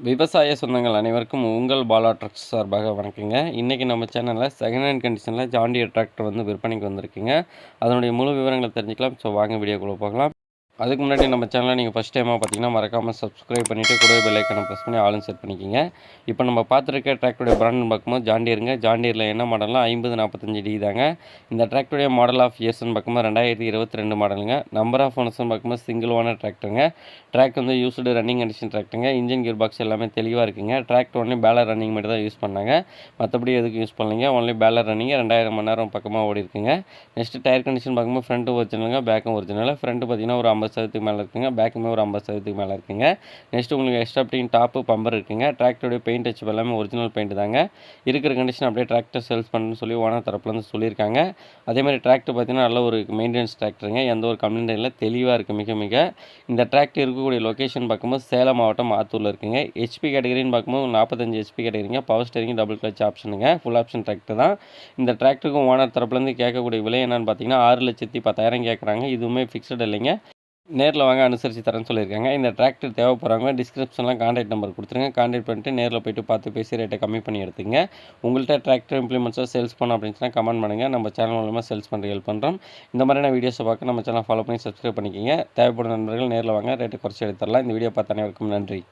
விவசாய சொந்தங்கள் அனைவருக்கும் உங்கள் பாலா ட்ரக்ஸ் சார்பாக வணக்கங்க. இன்றைக்கி நம்ம சேனலில் செகண்ட் ஹேண்ட் கண்டிஷனில் ஜாண்டியர் டிராக்டர் வந்து விற்பனைக்கு வந்திருக்குங்க. அதனுடைய முழு விவரங்களை தெரிஞ்சுக்கலாம். ஸோ வாங்க வீடியோக்குள்ளே போகலாம். அதுக்கு முன்னாடி நம்ம சேனலை நீங்கள் ஃபஸ்ட் டைமாக பார்த்தீங்கன்னா மறக்காமல் சப்ஸ்கிரைப் பண்ணிவிட்டு கூட பெல் ஐக்கனை ப்ரெஸ் பண்ணி ஆளும் செட் பண்ணிக்கிங்க. இப்போ நம்ம பார்த்துருக்க டிராக்டருடைய பிராண்ட் பார்க்கும்போது ஜாண்டியருங்க. ஜாண்டியரில் என்ன மாடல்னா ஐம்பது நாற்பத்தஞ்சு டி தாங்க. இந்த டிராக்டருடைய மாடல் ஆஃப் இயர்ஸ்னு பார்க்கும்போது ரெண்டாயிரத்தி இருபத்தி ரெண்டு மாடலுங்க நம்பர் ஆஃப் ஓனர்ஸ்னு பார்க்கும்போது சிங்கிள் ஓனர் டிராக்டருங்க ட்ராக் வந்து யூஸ்டு ரன்னிங் கண்டிஷன் டிராக்டருங்க இன்ஜின் கியர் பாக்ஸ் எல்லாமே தெளிவாக இருக்குங்க. டிராக்டர் ஒன்லி பேலர் ரன்னிங் மட்டும் தான் யூஸ் பண்ணாங்க. மற்றபடி எதுக்கும் யூஸ் பண்ணலைங்க. ஒன்லி பேலர் ரன்னிங் ரெண்டாயிரம் மணி நேரம் பக்கமாக ஓடி இருக்குங்க நெக்ஸ்ட் டயர் கண்டிஷன் பார்க்கும்போது ஃப்ரண்ட்டு ஒரிஜினலுங்க பேக்கும் ஒரிஜினல் ஃப்ரண்ட் பார்த்தீங்கன்னா ஒரு ஐம்பது ஐம்பது சதவீதத்துக்கு மேலே இருக்குங்க. பேக்குமே ஒரு ஐம்பது சதவீதத்துக்கு மேலே இருக்குங்க. நெக்ஸ்ட் உங்களுக்கு எக்ஸ்ட்ரா பிட்டிங் டாப்பு பம்பர் இருக்குங்க. டிராக்டருடைய பெயிண்ட் அச்சு எல்லாமே ஒரிஜினல் பெயிண்ட் தாங்க. இருக்கிற கண்டிஷன் அப்படியே டிராக்டர் சேல்ஸ் பண்ணுன்னு சொல்லி ஓனர் தரப்புலேருந்து சொல்லியிருக்காங்க. அதே மாதிரி டிராக்டர் பார்த்தீங்கன்னா நல்ல ஒரு மெயின்டெனன்ஸ் டிராக்டருங்க எந்த ஒரு கம்ப்ளைண்ட் இல்லை தெளிவாக இருக்குது மிக மிக. இந்த டிராக்டர் இருக்கக்கூடிய லொக்கேஷன் பார்க்கும்போது சேலம் மாவட்டம் ஆத்தூரில் இருக்குங்க. ஹெச்பி கேட்டகரின்னு பார்க்கும்போது நாற்பத்தஞ்சு ஹெச்பி கேட்டகரிங்க பவர் ஸ்டேரிங் டபுள் கிளச் ஆப்ஷனுங்க ஃபுல் ஆப்ஷன் டிராக்டர் தான். இந்த டிராக்டருக்கும் ஓனர் தரப்புலேருந்து கேட்கக்கூடிய விலை என்னன்னு பார்த்தீங்கன்னா ஆறு லட்சத்தி பத்தாயிரம் கேட்குறாங்க. இதுவுமே ஃபிக்ஸட் இல்லைங்க. நேரில் வாங்க அனுசரித்து தரேன்னு சொல்லியிருக்காங்க. இந்த டிராக்டர் தேவைப்படுறவங்க டிஸ்கிரிப்ஷனில் காண்டாக்ட் நம்பர் கொடுத்துருங்க. காண்டாக்ட் பண்ணிட்டு நேரில் போயிட்டு பார்த்து பேசி ரேட்டை கம்மி பண்ணி எடுத்துங்க உங்கள்கிட்ட டிராக்டர் இம்ப்ளிமெண்ட்ஸாக சேல்ஸ் பண்ணோம் அப்படின்னு கமெண்ட் பண்ணுங்கள் நம்ம சேனல் மூலமாக சேல்ஸ் பண்ணுற ஹெல்ப் பண்ணுறோம் இந்த மாதிரியான வீடியோஸை பார்க்க நம்ம சேனல் ஃபாலோ பண்ணி சப்ஸ்கிரைப் பண்ணிக்கிங்க. தேவைப்படும் நண்பர்கள் நேரில் வாங்க ரேட்டை குறைச்சி எடுத்துடலாம். இந்த வீடியோ பார்த்த அனைவருக்கும் நன்றி.